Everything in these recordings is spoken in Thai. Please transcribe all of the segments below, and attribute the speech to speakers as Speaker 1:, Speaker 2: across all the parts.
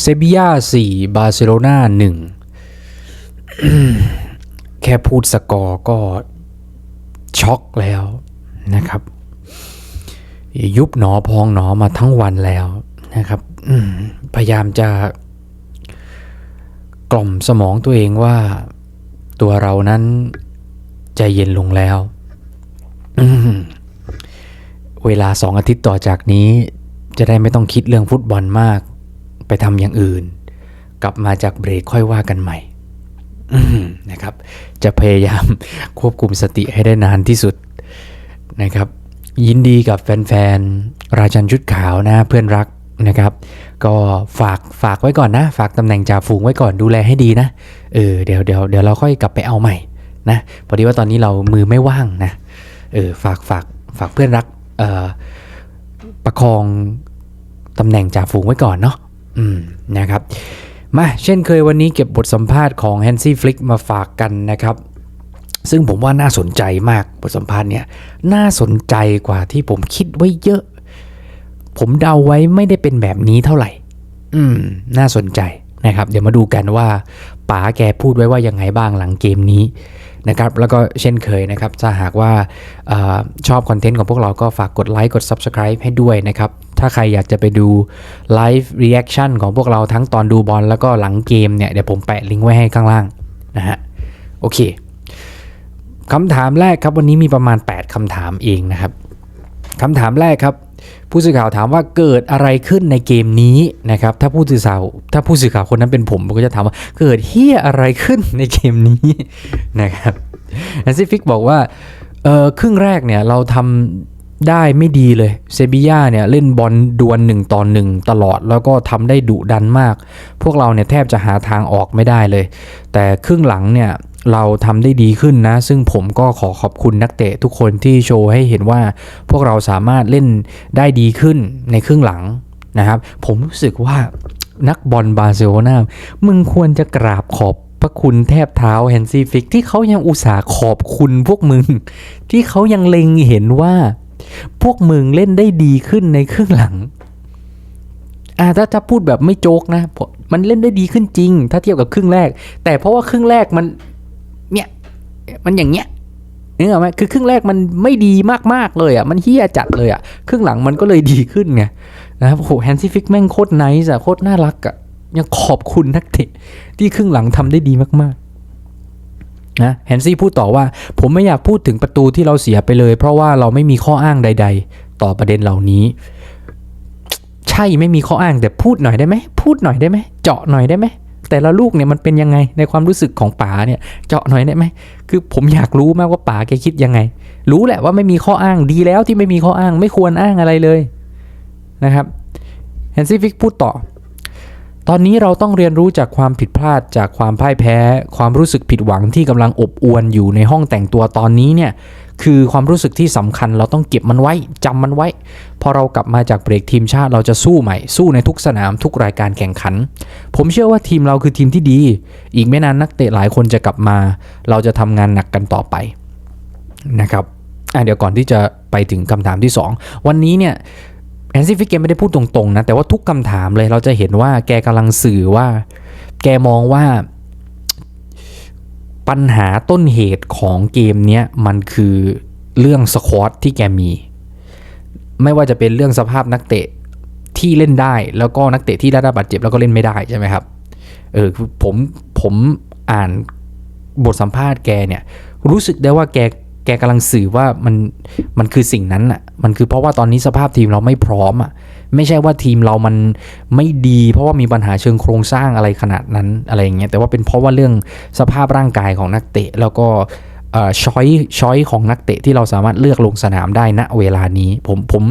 Speaker 1: เซบียาสี่บาร์เซโลนาหนึ่งแค่พูดสกอร์ก็ช็อกแล้วนะครับ ยุบหนอพองหนอมาทั้งวันแล้วนะครับพยายามจะกล่อมสมองตัวเองว่าตัวเรานั้นใจเย็นลงแล้ว เวลาสองอาทิตย์ต่อจากนี้ จะได้ไม่ต้องคิดเรื่องฟุตบอลมาก ไปทำอย่างอื่น กลับมาจากเบรกค่อยว่ากันใหม่อืมนะครับ จะพยายามควบคุมสติให้ได้นานที่สุดนะครับ ยินดีกับแฟนๆ ราชันชุดขาวนะเพื่อนรักนะครับ ก็ฝากฝากไว้ก่อนนะ ฝากตำแหน่งจ่าฝูงไว้ก่อนดูแลให้ดีนะเออเดี๋ยวเดี๋ยวเดี๋ยวเราค่อยกลับไปเอาใหม่นะพอดีว่าตอนนี้เรามือไม่ว่างนะเออฝากฝากฝากเพื่อนรักเอ่อประคองตำแหน่งจ่าฝูงไว้ก่อนเนาะ อืมนะครับ มาเช่นเคยวันนี้เก็บบทสัมภาษณ์ของ h a n s y Flick มาฝากกันนะครับซึ่งผมว่าน่าสนใจมากบทสัมภาษณ์เนี่ยน่าสนใจกว่าที่ผมคิดไว้เยอะ ผมเดาไว้ไม่ได้เป็นแบบนี้เท่าไหร่ อืม น่าสนใจนะครับ เดี๋ยวมาดูกันว่าป๋าแกพูดไว้ว่ายังไงบ้างหลังเกมนี้นะครับ แล้วก็เช่นเคยนะครับถ้าหากว่าออชอบคอนเทนต์ของพวกเราก็ฝากกดไลค์กด Subscribe ให้ด้วยนะครับ ถ้าใครอยากจะไปดูไลฟ์รีแอคชั่นของพวกเราทั้งตอนดูบอลแล้วก็หลังเกมเนี่ย เดี๋ยวผมแปะลิงก์ไว้ให้ข้างล่างนะฮะ โอเคคำถามแรกครับวันนี้มีประมาณ 8คำถามเองนะครับคำถามแรกครับผู้สื่อข่าวถามว่าเกิดอะไรขึ้นในเกมนี้นะครับถ้าผู้สื่อข่าวถ้าผู้สื่อข่าวคนนั้นเป็นผมผมก็จะถามว่าเกิดเฮียอะไรขึ้นในเกมนี้นะครับแอนซิฟิกบอกว่าเออครึ่งแรกเนี่ยเราทำ ได้ไม่ดีเลย เซบีย่าเนี่ยเล่นบอลดวลหนึ่งต่อหนึ่งตลอด แล้วก็ทำได้ดุดันมาก พวกเราเนี่ยแทบจะหาทางออกไม่ได้เลย แต่ครึ่งหลังเนี่ยเราทำได้ดีขึ้นนะ ซึ่งผมก็ขอขอบคุณนักเตะทุกคนที่โชว์ให้เห็นว่า พวกเราสามารถเล่นได้ดีขึ้นในครึ่งหลังนะครับ ผมรู้สึกว่านักบอลบาร์เซโลนามึงควรจะกราบขอบพระคุณแทบเท้าแฮนซี่ฟิกที่เขายังอุตส่าห์ขอบคุณพวกมึง ที่เขายังเล็งเห็นว่า พวกมึงเล่นได้ดีขึ้นในครึ่งหลังอ่าถ้าจะพูดแบบไม่โจกนะมันเล่นได้ดีขึ้นจริง ถ้าเทียบกับครึ่งแรก แต่เพราะว่าครึ่งแรกมัน เนี่ย มันอย่างเงี้ยนึกออกไหมคือครึ่งแรกมันไม่ดีมากๆเลยอะ มันเฮี้ยจัดเลยอะ ครึ่งหลังมันก็เลยดีขึ้นไงนะครับโอ้โหแฮนซี่ฟิกแม่งโคตรไนส์อะ โคตรน่ารักอะ ยังขอบคุณนักเตะที่ครึ่งหลังทำได้ดีมากๆ นะแฮนซี่พูดต่อว่า ผมไม่อยากพูดถึงประตูที่เราเสียไปเลย เพราะว่าเราไม่มีข้ออ้างใด ๆ ต่อประเด็นเหล่านี้ ใช่ไม่มีข้ออ้างแต่พูดหน่อยได้ไหมพูดหน่อยได้ไหมเจาะหน่อยได้ไหมแต่ละลูกเนี่ยมันเป็นยังไงในความรู้สึกของป๋าเนี่ยเจาะหน่อยได้ไหมคือผมอยากรู้มากว่าป๋าแกคิดยังไง รู้แหละว่าไม่มีข้ออ้างดีแล้วที่ไม่มีข้ออ้างไม่ควรอ้างอะไรเลยนะครับแฮนซี่ฟิกพูดต่อ ตอนนี้เราต้องเรียนรู้จากความผิดพลาดจากความพ่ายแพ้ ความรู้สึกผิดหวังที่กำลังอบอวนอยู่ในห้องแต่งตัวตอนนี้เนี่ยคือความรู้สึกที่สำคัญเราต้องเก็บมันไว้จำมันไว้ พอเรากลับมาจากเบรกทีมชาติเราจะสู้ใหม่ สู้ในทุกสนามทุกรายการแข่งขัน ผมเชื่อว่าทีมเราคือทีมที่ดี อีกไม่นานนักเตะหลายคนจะกลับมา เราจะทำงานหนักกันต่อไปนะครับอะเดี๋ยวก่อนที่จะไปถึงคำถามที่ 2 วันนี้เนี่ย แอนซี่ฟิกเกไม่ได้พูดตรงๆนะ แต่ว่าทุกคำถามเลยเราจะเห็นว่าแกกำลังสื่อว่า แกมองว่าปัญหาต้นเหตุของเกมเนี้ยมันคือเรื่องสควอตที่แกมี ไม่ว่าจะเป็นเรื่องสภาพนักเตะที่เล่นได้ แล้วก็นักเตะที่ได้รับบาดเจ็บแล้วก็เล่นไม่ได้ใช่ไหมครับเออผมผมอ่านบทสัมภาษณ์แกเนี่ยรู้สึกได้ว่าแก แกกำลังสื่อว่ามันมันคือสิ่งนั้นอะ มันคือเพราะว่าตอนนี้สภาพทีมเราไม่พร้อมอะ ไม่ใช่ว่าทีมเรามันไม่ดี เพราะว่ามีปัญหาเชิงโครงสร้างอะไรขนาดนั้นอะไรอย่างเงี้ย แต่ว่าเป็นเพราะว่าเรื่องสภาพร่างกายของนักเตะ แล้วก็ช้อยช้อยของนักเตะที่เราสามารถเลือกลงสนามได้ณเวลานี้ ผมผม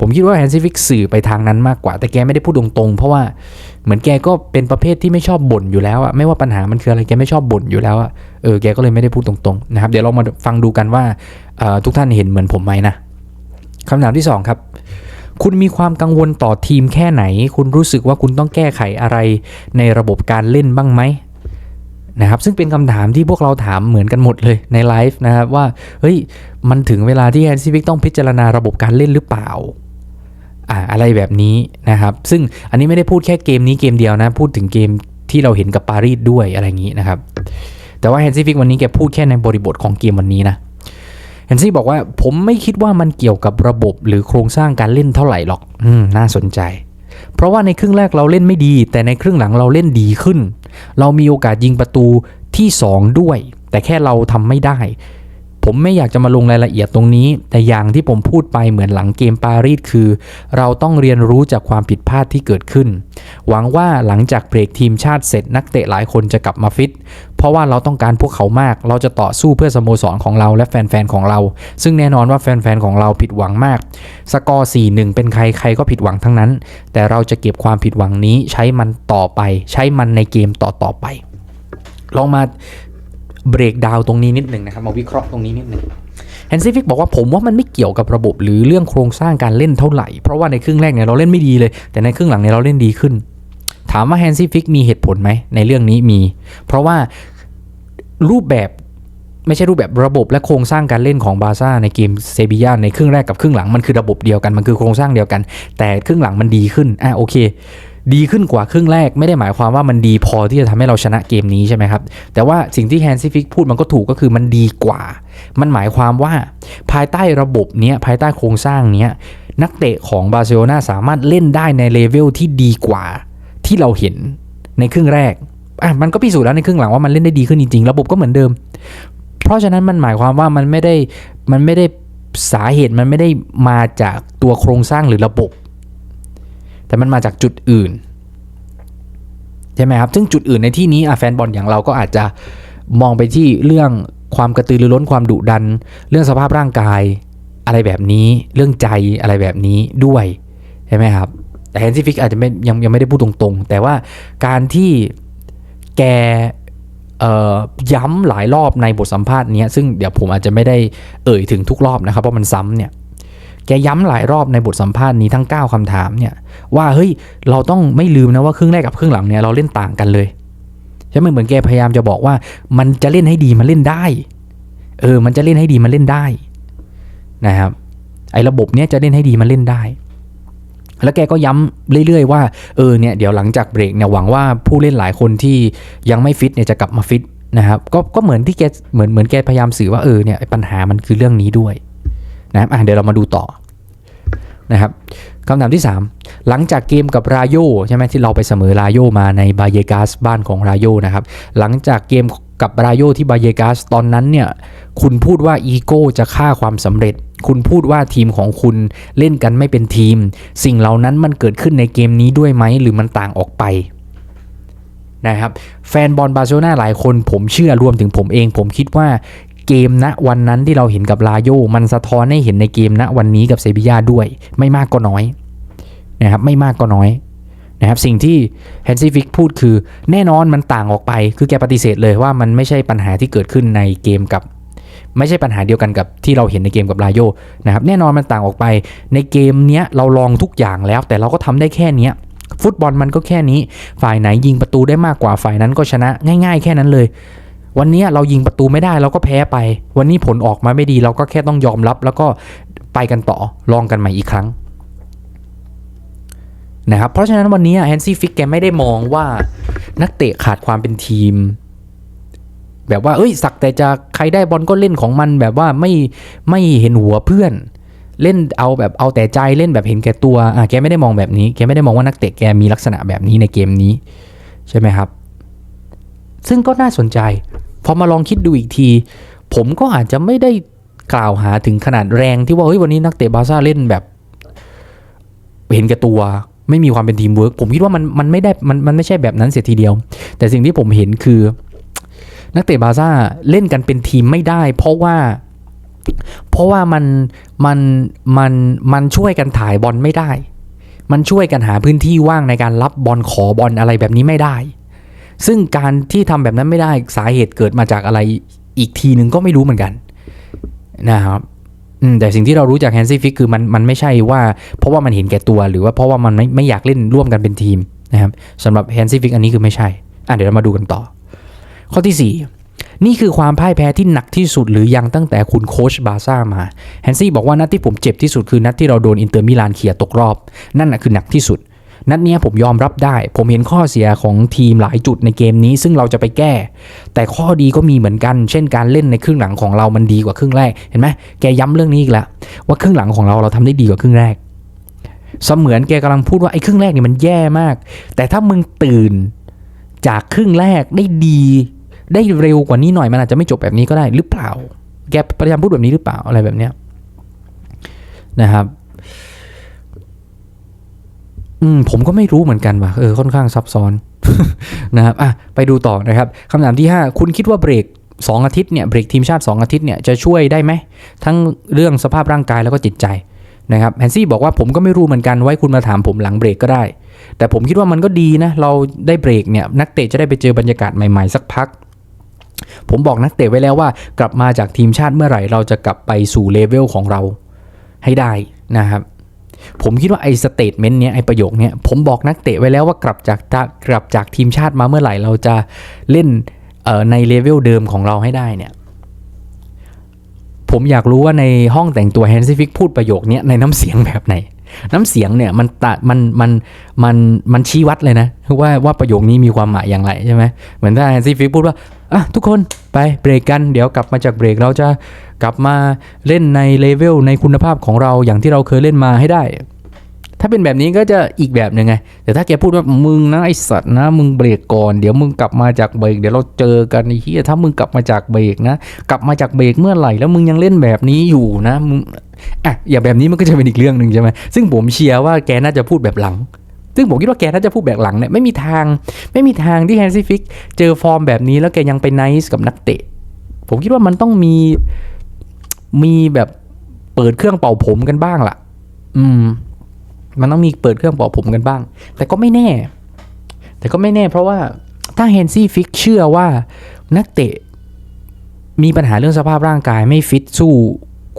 Speaker 1: ผมคิดว่าแฮนซิฟิกสื่อไปทางนั้นมากกว่า แต่แกไม่ได้พูดตรงๆ เพราะว่า เหมือนแกก็เป็นประเภทที่ไม่ชอบบ่นอยู่แล้วอะไม่ว่าปัญหามันคืออะไรแกไม่ชอบบ่นอยู่แล้วอะเออแกก็เลยไม่ได้พูดตรงๆนะครับ เดี๋ยวเรามาฟังดูกันว่าทุกท่านเห็นเหมือนผมไหมนะคำถามที่ 2 ครับ คุณมีความกังวลต่อทีมแค่ไหน คุณรู้สึกว่าคุณต้องแก้ไขอะไรในระบบการเล่นบ้างไหมนะครับซึ่งเป็นคำถามที่พวกเราถามเหมือนกันหมดเลยในไลฟ์นะครับว่าเฮ้ยมันถึงเวลาที่แอนซิฟิกต้องพิจารณาระบบการเล่นหรือเปล่า อ่าอะไรแบบนี้นะครับ ซึ่งอันนี้ไม่ได้พูดแค่เกมนี้เกมเดียวนะ พูดถึงเกมที่เราเห็นกับปารีสด้วยอะไรอย่างนี้นะครับ แต่ว่าแฮนซี่ฟิกวันนี้แกพูดแค่ในบริบทของเกมวันนี้นะแฮนซี่บอกว่าผมไม่คิดว่ามันเกี่ยวกับระบบหรือโครงสร้างการเล่นเท่าไหร่หรอก อืมน่าสนใจ เพราะว่าในครึ่งแรกเราเล่นไม่ดี แต่ในครึ่งหลังเราเล่นดีขึ้น เรามีโอกาสยิงประตูที่ 2 ด้วย แต่แค่เราทำไม่ได้ ผมไม่อยากจะมาลงรายละเอียดตรงนี้ แต่อย่างที่ผมพูดไปเหมือนหลังเกมปารีสคือ เราต้องเรียนรู้จากความผิดพลาดที่เกิดขึ้น หวังว่าหลังจากเบรกทีมชาติเสร็จนักเตะหลายคนจะกลับมาฟิต เพราะว่าเราต้องการพวกเขามาก เราจะต่อสู้เพื่อสโมสรของเราและแฟนๆของเรา ซึ่งแน่นอนว่าแฟนๆของเราผิดหวังมาก สกอร์4-1 เป็นใครใครก็ผิดหวังทั้งนั้น แต่เราจะเก็บความผิดหวังนี้ใช้มันต่อไป ใช้มันในเกมต่อๆไปลองมา เบรกดาวตรงนี้นิดหนึ่งนะครับมาวิเคราะห์ตรงนี้นิดหนึ่งแฮนซี่ฟิกบอกว่าผมว่ามันไม่เกี่ยวกับระบบหรือเรื่องโครงสร้างการเล่นเท่าไหร่ เพราะว่าในครึ่งแรกเนี่ยเราเล่นไม่ดีเลย แต่ในครึ่งหลังเนี่ยเราเล่นดีขึ้น ถามว่าแฮนซี่ฟิกมีเหตุผลไหมในเรื่องนี้มี เพราะว่ารูปแบบไม่ใช่รูปแบบระบบและโครงสร้างการเล่นของบาร์ซ่าในเกมเซบียาในครึ่งแรกกับครึ่งหลังมันคือระบบเดียวกันมันคือโครงสร้างเดียวกัน แต่ครึ่งหลังมันดีขึ้นอะโอเค ดีขึ้นกว่าครึ่งแรกไม่ได้หมายความว่ามันดีพอที่จะทำให้เราชนะเกมนี้ใช่ไหมครับ แต่ว่าสิ่งที่แฮนซี่ฟิกพูดมันก็ถูกก็คือมันดีกว่า มันหมายความว่าภายใต้ระบบเนี้ยภายใต้โครงสร้างเนี้ยนักเตะของบาร์เซโลนาสามารถเล่นได้ในเลเวลที่ดีกว่าที่เราเห็นในครึ่งแรกอะมันก็พิสูจน์แล้วในครึ่งหลังว่ามันเล่นได้ดีขึ้นจริงๆ ระบบก็เหมือนเดิม เพราะฉะนั้นมันหมายความว่ามันไม่ได้มันไม่ได้สาเหตุมันไม่ได้มาจากตัวโครงสร้างหรือระบบ แต่มันมาจากจุดอื่นใช่ไหมครับ ซึ่งจุดอื่นในที่นี้แฟนบอลอย่างเราก็อาจจะมองไปที่เรื่องความกระตือรือร้นความดุดัน เรื่องสภาพร่างกายอะไรแบบนี้เรื่องใจอะไรแบบนี้ด้วยใช่ไหมครับ แต่แฮนซี่ฟิกอาจจะไม่ยังยังไม่ได้พูดตรงๆ แต่ว่าการที่แกย้ำหลายรอบในบทสัมภาษณ์นี้ซึ่งเดี๋ยวผมอาจจะไม่ได้เอ่ยถึงทุกรอบนะครับเพราะมันซ้ำเนี่ย แกย้ำหลายรอบในบทสัมภาษณ์นี้ทั้ง 9คำถามเนี่ยว่าเฮ้ยเราต้องไม่ลืมนะว่าครึ่งแรกกับครึ่งหลังเนี่ยเราเล่นต่างกันเลยใช่ไหมเหมือนแกพยายามจะบอกว่า มันจะเล่นให้ดีมันเล่นได้ เออ มันจะเล่นให้ดีมันเล่นได้นะครับไอ้ระบบเนี้ยจะเล่นให้ดีมันเล่นได้ แล้วแกก็ย้ำเรื่อยๆว่าเออเนี่ยเดี๋ยวหลังจากเบรกเนี่ยหวังว่าผู้เล่นหลายคนที่ยังไม่ฟิตเนี่ยจะกลับมาฟิตนะครับก็ก็เหมือนที่แกเหมือนเหมือนแกพยายามสื่อว่าเออเนี่ยปัญหามันคือเรื่องนี้ด้วย นะครับเดี๋ยวเรามาดูต่อนะครับคำถามที่ 3 หลังจากเกมกับราโยใช่ไหมที่เราไปเสมอราโยมาในบาเยกาสบ้านของราโยนะครับ หลังจากเกมกับราโยที่บาเยกาสตอนนั้นเนี่ยคุณพูดว่าอีโก้จะฆ่าความสำเร็จ คุณพูดว่าทีมของคุณเล่นกันไม่เป็นทีม สิ่งเหล่านั้นมันเกิดขึ้นในเกมนี้ด้วยไหมหรือมันต่างออกไปนะครับแฟนบอลบาร์เซโลนาหลายคนผมเชื่อรวมถึงผมเอง ผมคิดว่า เกมณวันนั้นที่เราเห็นกับลาโยมันสะท้อนให้เห็นในเกมณวันนี้กับเซบียาด้วย ไม่มากก็น้อยนะครับไม่มากก็น้อยนะครับสิ่งที่แฮนซี่ฟิกพูดคือแน่นอนมันต่างออกไป คือแกปฏิเสธเลยว่ามันไม่ใช่ปัญหาที่เกิดขึ้นในเกมกับ ไม่ใช่ปัญหาเดียวกันกับที่เราเห็นในเกมกับลาโยนะครับแน่นอนมันต่างออกไปในเกมเนี้ยเราลองทุกอย่างแล้ว แต่เราก็ทำได้แค่เนี้ยฟุตบอลมันก็แค่นี้ ฝ่ายไหนยิงประตูได้มากกว่าฝ่ายนั้นก็ชนะง่าย ๆ แค่นั้นเลย วันนี้เรายิงประตูไม่ได้เราก็แพ้ไป วันนี้ผลออกมาไม่ดีเราก็แค่ต้องยอมรับ แล้วก็ไปกันต่อลองกันใหม่อีกครั้งนะครับเพราะฉะนั้นวันนี้แฮนซี่ฟิกแกไม่ได้มองว่านักเตะขาดความเป็นทีม แบบว่าเอ้ย สักแต่จะใครได้บอลก็เล่นของมันแบบว่าไม่ไม่เห็นหัวเพื่อน เล่นเอาแบบเอาแต่ใจเล่นแบบเห็นแก่ตัวอะแกไม่ได้มองแบบนี้ แกไม่ได้มองว่านักเตะแกมีลักษณะแบบนี้ในเกมนี้ ใช่ไหมครับ ซึ่งก็น่าสนใจ พอมาลองคิดดูอีกที ผมก็อาจจะไม่ได้กล่าวหาถึงขนาดแรงที่ว่าเฮ้ยวันนี้นักเตะบาซ่าเล่นแบบ เห็นแก่ตัวไม่มีความเป็นทีมเวิร์กผมคิดว่ามันมันไม่ได้มันมันไม่ใช่แบบนั้นเสียทีเดียว แต่สิ่งที่ผมเห็นคือ นักเตะบาซ่าเล่นกันเป็นทีมไม่ได้ เพราะว่า เพราะว่ามันมันมันมันช่วยกันถ่ายบอลไม่ได้ มันช่วยกันหาพื้นที่ว่างในการรับบอลขอบอลอะไรแบบนี้ไม่ได้ ซึ่งการที่ทำแบบนั้นไม่ได้สาเหตุเกิดมาจากอะไรอีกทีหนึ่งก็ไม่รู้เหมือนกันนะครับแต่สิ่งที่เรารู้จากแฮนซี่ฟิกคือมันมันไม่ใช่ว่าเพราะว่ามันเห็นแก่ตัว หรือว่าเพราะว่ามันไม่ไม่อยากเล่นร่วมกันเป็นทีมนะครับสำหรับแฮนซี่ฟิกอันนี้คือไม่ใช่ อะเดี๋ยวเรามาดูกันต่อ ข้อที่นี่คือความพ่ายแพ้ที่หนักที่สุดหรือยังตั้งแต่คุณโคชบาซ่ามาแฮนซี่บอกว่านัดที่ผมเจ็บที่สุดคือนัดที่เราโดนอินเตอร์มิลานเคลียตกรอบ นั่นนะคือหนักที่สุด นัดเนี้ยผมยอมรับได้ ผมเห็นข้อเสียของทีมหลายจุดในเกมนี้ ซึ่งเราจะไปแก้ แต่ข้อดีก็มีเหมือนกัน เช่นการเล่นในครึ่งหลังของเรามันดีกว่าครึ่งแรกเห็นไหมแกย้ำเรื่องนี้อีกแล้วว่าครึ่งหลังของเราเราทำได้ดีกว่าครึ่งแรก เสมือนแกกำลังพูดว่าไอ้ครึ่งแรกเนี่ยมันแย่มาก แต่ถ้ามึงตื่นจากครึ่งแรกได้ดี ได้เร็วกว่านี้หน่อยมันอาจจะไม่จบแบบนี้ก็ได้หรือเปล่า แกพยายามพูดแบบนี้หรือเปล่าอะไรแบบเนี้ยนะครับ อืมผมก็ไม่รู้เหมือนกันว่ะเออค่อนข้างซับซ้อนนะครับอะไปดูต่อนะครับคำถามที่ 5 คุณคิดว่าเบรก2อาทิตย์เนี่ยเบรกทีมชาติ 2 อาทิตย์เนี่ยจะช่วยได้ไหม ทั้งเรื่องสภาพร่างกายแล้วก็จิตใจนะครับแฮนซี่บอกว่าผมก็ไม่รู้เหมือนกันไว้คุณมาถามผมหลังเบรกก็ได้ แต่ผมคิดว่ามันก็ดีนะ เราได้เบรกเนี่ยนักเตะจะได้ไปเจอบรรยากาศใหม่ๆสักพัก ผมบอกนักเตะไว้แล้วว่ากลับมาจากทีมชาติเมื่อไหร่ เราจะกลับไปสู่เลเวลของเราให้ได้นะครับ ผมคิดว่าไอ้สเตทเมนต์เนี้ยไอ้ประโยคเนี้ยผมบอกนักเตะไว้แล้วว่ากลับจากกลับจากทีมชาติมาเมื่อไหร่เราจะเล่นในเลเวลเดิมของเราให้ได้เนี่ยผมอยากรู้ว่าในห้องแต่งตัวแฮนซี่ฟิกพูดประโยคเนี้ยในน้ำเสียงแบบไหน น้ำเสียงเนี่ยมันตะมันมันมันมันชี้วัดเลยนะว่าว่าประโยคนี้มีความหมายอย่างไรใช่ไหมเหมือนถ้าแฮนซี่ฟิกพูดว่า อะทุกคนไปเบรกกัน เดี๋ยวกลับมาจากเบรกเราจะกลับมาเล่นในเลเวลในคุณภาพของเราอย่างที่เราเคยเล่นมาให้ได้ ถ้าเป็นแบบนี้ก็จะอีกแบบหนึ่งไง แต่ถ้าแกพูดว่ามึงนะไอสัตว์นะมึงเบรกก่อนเดี๋ยวมึงกลับมาจากเบรกเดี๋ยวเราเจอกันไอ้เหี้ยถ้ามึงกลับมาจากเบรกนะ กลับมาจากเบรกเมื่อไหร่แล้วมึงยังเล่นแบบนี้อยู่นะมึงอะอย่างแบบนี้มันก็จะเป็นอีกเรื่องหนึ่งใช่ไหมซึ่งผมเชียร์ว่าแกน่าจะพูดแบบหลัง ซึ่งผมคิดว่าแกน่าจะพูดแบบหลังเนี่ยไม่มีทางไม่มีทางที่แฮนซี่ฟิกเจอฟอร์มแบบนี้แล้วแกยังไปไนส์กับนักเตะ ผมคิดว่ามันต้องมีมีแบบเปิดเครื่องเป่าผมกันบ้างล่ะ อืม มันต้องมีเปิดเครื่องเป่าผมกันบ้าง แต่ก็ไม่แน่ แต่ก็ไม่แน่เพราะว่าถ้าเฮนซี่ฟิกเชื่อว่านักเตะมีปัญหาเรื่องสภาพร่างกายไม่ฟิตสู้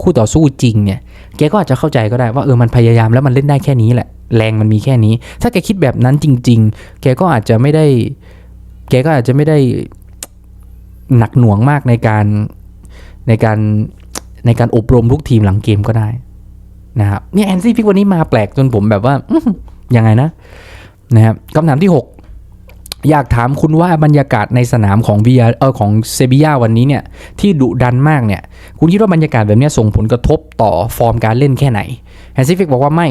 Speaker 1: คู่ต่อสู้จริงเนี่ยแกก็อาจจะเข้าใจก็ได้ว่าเออมันพยายามแล้วมันเล่นได้แค่นี้แหละ แรงมันมีแค่นี้ ถ้าแกคิดแบบนั้นจริง ๆ แกก็อาจจะไม่ได้ แกก็อาจจะไม่ได้หนักหน่วงมากในการในการในการอบรมลูกทีมหลังเกมก็ได้นะครับเนี่ยแอนซี่ฟิกวันนี้มาแปลกจนผมแบบว่ายังไงนะนะครับคำถามที่ 6 อยากถามคุณว่าบรรยากาศในสนามของวีเออของเซบียาวันนี้เนี่ยที่ดุดันมากเนี่ย คุณคิดว่าบรรยากาศแบบนี้ส่งผลกระทบต่อฟอร์มการเล่นแค่ไหนแอนซี่ฟิกบอกว่าไม่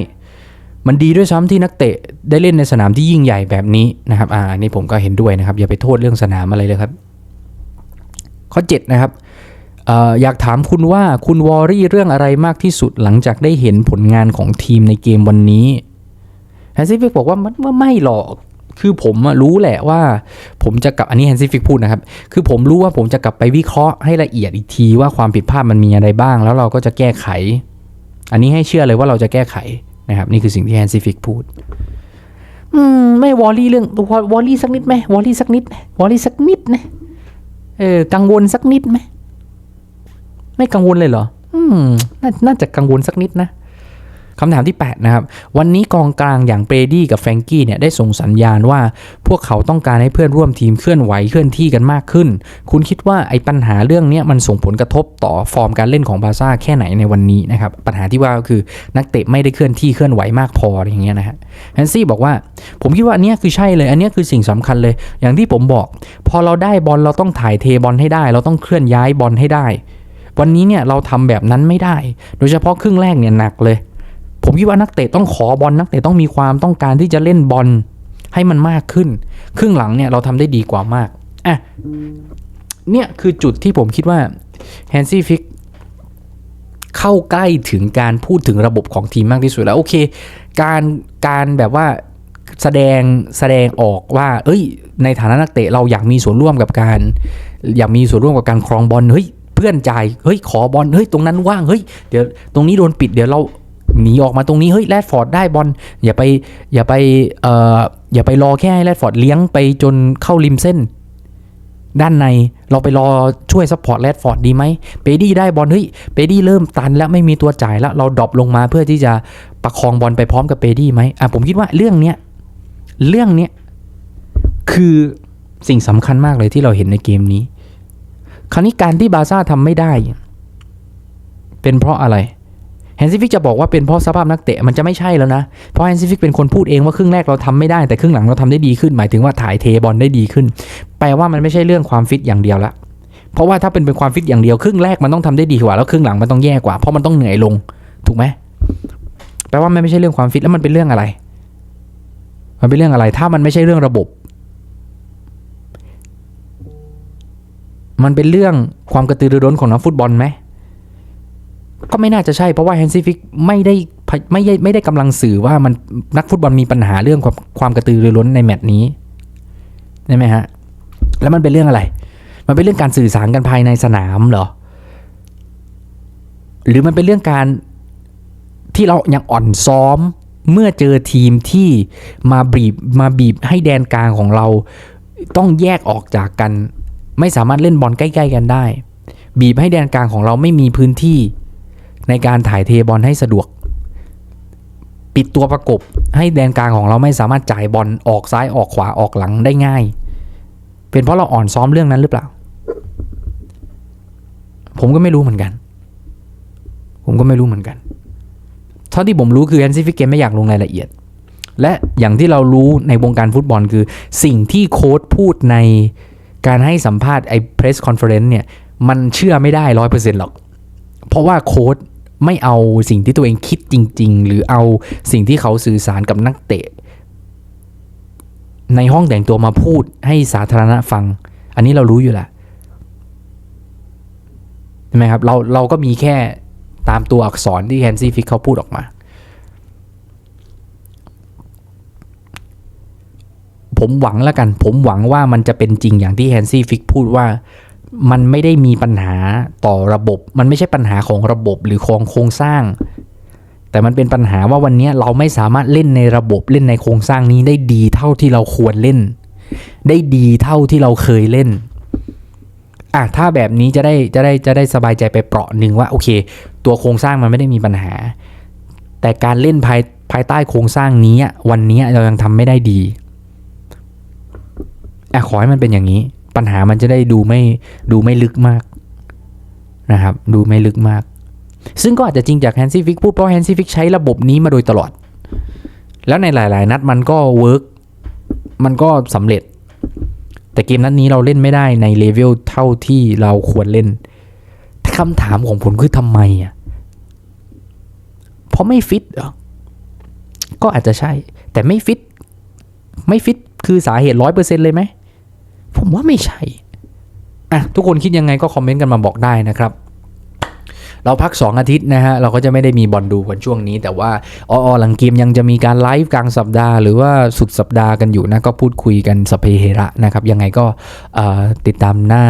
Speaker 1: มันดีด้วยซ้ำที่นักเตะได้เล่นในสนามที่ยิ่งใหญ่แบบนี้นะครับ อ่า นี่ผมก็เห็นด้วยนะครับ อย่าไปโทษเรื่องสนามอะไรเลยครับ ข้อ 7 นะครับออยากถามคุณว่าคุณวอรี่เรื่องอะไรมากที่สุดหลังจากได้เห็นผลงานของทีมในเกมวันนี้แฮนซี่ฟิกบอกว่ามันมันไม่หรอก คือผมอะรู้แหละว่า ผมจะกลับอันนี้แฮนซี่ฟิกพูดนะครับ คือผมรู้ว่าผมจะกลับไปวิเคราะห์ให้ละเอียดอีกทีว่าความผิดพลาดมันมีอะไรบ้าง แล้วเราก็จะแก้ไข อันนี้ให้เชื่อเลยว่าเราจะแก้ไขนะครับ นี่คือสิ่งที่แฮนซี่ฟิกพูด อืม ไม่วอรี่เรื่องวอรี่สักนิดไหมวอรี่สักนิดวอรี่สักนิดนะเออกังวลสักนิดไหมไม่กังวลเลยเหรอ อืมนาน่าจะกังวลสักนิดนะ คำถามที่ 8 นะครับ วันนี้กองกลางอย่างเบรดี้กับแฟรงกี้เนี่ยได้ส่งสัญญาณว่า พวกเขาต้องการให้เพื่อนร่วมทีมเคลื่อนไหวเคลื่อนที่กันมากขึ้น คุณคิดว่าไอ้ปัญหาเรื่องนี้มันส่งผลกระทบต่อฟอร์มการเล่นของบาซ่าแค่ไหนในวันนี้นะครับ ปัญหาที่ว่าก็คือนักเตะไม่ได้เคลื่อนที่เคลื่อนไหวมากพออย่างเงี้ยนะฮะแฮนซี่บอกว่า ผมคิดว่าอันเนี้ยคือใช่เลย อันเนี้ยคือสิ่งสำคัญเลย อย่างที่ผมบอก พอเราได้บอลเราต้องถ่ายเทบอลให้ได้ เราต้องเคลื่อนย้ายบอลให้ได้ วันนี้เนี่ยเราทำแบบนั้นไม่ได้ โดยเฉพาะครึ่งแรกเนี่ยหนักเลย ผมคิดว่านักเตะต้องขอบอลนักเตะต้องมีความต้องการที่จะเล่นบอลให้มันมากขึ้น ครึ่งหลังเนี่ยเราทำได้ดีกว่ามากอะเนี่ยคือจุดที่ผมคิดว่าแฮนซี่ฟิกเข้าใกล้ถึงการพูดถึงระบบของทีมมากที่สุดแล้วโอเค การการแบบว่าแสดงแสดงออกว่า เอ้ย ในฐานะนักเตะเราอยากมีส่วนร่วมกับการ อยากมีส่วนร่วมกับการครองบอลเฮ้ยเพื่อนจ่ายเฮ้ยขอบอลเฮ้ยตรงนั้นว่างเฮ้ยเดี๋ยวตรงนี้โดนปิดเดี๋ยวเรา หนีออกมาตรงนี้เฮ้ยแรดฟอร์ดได้บอลอย่าไปอย่าไปเอ่ออย่าไปรอแค่ให้แรดฟอร์ดเลี้ยงไปจนเข้าริมเส้น ด้านในเราไปรอช่วยซัพพอร์ตแรดฟอร์ดดีไหมเปดี้ได้บอลเฮ้ยเปดี้เริ่มตันแล้วไม่มีตัวจ่ายแล้วเราดรอปลงมาเพื่อที่จะประคองบอลไปพร้อมกับเปดี้ไหมอะผมคิดว่าเรื่องเนี้ยเรื่องเนี้ยคือสิ่งสำคัญมากเลยที่เราเห็นในเกมนี้ คราวนี้การที่บาซ่าทำไม่ได้ เป็นเพราะอะไร แฮนซิฟิกจะบอกว่าเป็นเพราะสภาพนักเตะมันจะไม่ใช่แล้วนะ เพราะแฮนซิฟิกเป็นคนพูดเองว่าครึ่งแรกเราทำไม่ได้แต่ครึ่งหลังเราทำได้ดีขึ้น หมายถึงว่าถ่ายเทบอลได้ดีขึ้น แปลว่ามันไม่ใช่เรื่องความฟิตอย่างเดียวละ เพราะว่าถ้าเป็นเป็นความฟิตอย่างเดียวครึ่งแรกมันต้องทำได้ดีกว่าแล้วครึ่งหลังมันต้องแย่กว่าเพราะมันต้องเหนื่อยลง ถูกไหมแปลว่ามันไม่ใช่เรื่องความฟิตแล้วมันเป็นเรื่องอะไร มันเป็นเรื่องอะไร ถ้ามันไม่ใช่เรื่องระบบ มันเป็นเรื่องความกระตือรือร้นของนักฟุตบอลไหม ก็ไม่น่าจะใช่เพราะว่าแฮนซี่ฟิกไม่ได้ไม่ได้ไม่ได้กำลังสื่อว่ามันนักฟุตบอลมีปัญหาเรื่องความความกระตือรือร้นในแมตช์นี้ใช่ไหมฮะ แล้วมันเป็นเรื่องอะไร มันเป็นเรื่องการสื่อสารกันภายในสนามเหรอ หรือมันเป็นเรื่องการที่เรายังอ่อนซ้อมเมื่อเจอทีมที่มาบีบมาบีบให้แดนกลางของเรา ต้องแยกออกจากกัน ไม่สามารถเล่นบอลใกล้ ๆ กันได้ บีบให้แดนกลางของเราไม่มีพื้นที่ ในการถ่ายเทบอลให้สะดวก ปิดตัวประกบให้แดนกลางของเราไม่สามารถจ่ายบอลออกซ้ายออกขวาออกหลังได้ง่าย เป็นเพราะเราอ่อนซ้อมเรื่องนั้นหรือเปล่า ผมก็ไม่รู้เหมือนกัน ผมก็ไม่รู้เหมือนกันเท่าที่ผมรู้คือแอนซิฟิกเกมไม่อยากลงรายละเอียด และอย่างที่เรารู้ในวงการฟุตบอลคือสิ่งที่โค้ชพูดในการให้สัมภาษณ์ไอ้เพรสคอนเฟอเรนซ์เนี่ย มันเชื่อไม่ได้ร้อยเปอร์เซ็นต์หรอก เพราะว่าโค้ช ไม่เอาสิ่งที่ตัวเองคิดจริง ๆ หรือเอาสิ่งที่เขาสื่อสารกับนักเตะ ในห้องแต่งตัวมาพูดให้สาธารณะฟัง อันนี้เรารู้อยู่แหละใช่ไหมครับเราเราก็มีแค่ตามตัวอักษรที่แฮนซี่ฟิกเขาพูดออกมา ผมหวังแล้วกัน ผมหวังว่ามันจะเป็นจริงอย่างที่แฮนซี่ฟิกพูดว่า มันไม่ได้มีปัญหาต่อระบบ มันไม่ใช่ปัญหาของระบบหรือของโครงสร้าง แต่มันเป็นปัญหาว่าวันนี้เราไม่สามารถเล่นในระบบเล่นในโครงสร้างนี้ได้ดีเท่าที่เราควรเล่น ได้ดีเท่าที่เราเคยเล่นอะถ้าแบบนี้จะได้จะได้จะได้สบายใจไปเปราะหนึ่งว่าโอเค ตัวโครงสร้างมันไม่ได้มีปัญหา แต่การเล่นภายภายใต้โครงสร้างนี้วันนี้เรายังทำไม่ได้ดีอะขอให้มันเป็นอย่างนี้ ปัญหามันจะได้ดูไม่ดูไม่ลึกมากนะครับดูไม่ลึกมาก ซึ่งก็อาจจะจริงจากแฮนซี่ฟิกพูดเพราะแฮนซี่ฟิกใช้ระบบนี้มาโดยตลอด แล้วในหลาย ๆ นัดมันก็เวิร์กมันก็สำเร็จ แต่เกมนัดนี้เราเล่นไม่ได้ในเลเวลเท่าที่เราควรเล่นคำถามของผมคือทำไมอะเพราะไม่ฟิตเหรอก็อาจจะใช่ แต่ไม่ฟิต ไม่ฟิตคือสาเหตุร้อยเปอร์เซ็นเลยไหม ผมว่าไม่ใช่อะทุกคนคิดยังไงก็คอมเมนต์กันมาบอกได้นะครับเราพัก 2 อาทิตย์นะฮะ เราก็จะไม่ได้มีบอลดูกันช่วงนี้ แต่ว่าออหลังเกมยังจะมีการไลฟ์กลางสัปดาห์ หรือว่าสุดสัปดาห์กันอยู่นะ ก็พูดคุยกันสเพเฮระนะครับ ยังไงก็ติดตามหน้า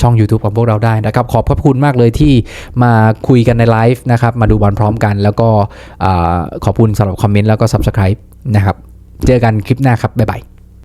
Speaker 1: ช่อง YouTube ของพวกเราได้นะครับ ขอบพระคุณมากเลยที่มาคุยกันในไลฟ์นะครับ มาดูบอลพร้อมกัน แล้วก็อขอบคุณสำหรับคอมเมนต์แล้วก็ Subscribe นะครับ เจอกันคลิปหน้าครับ บ๊ายบาย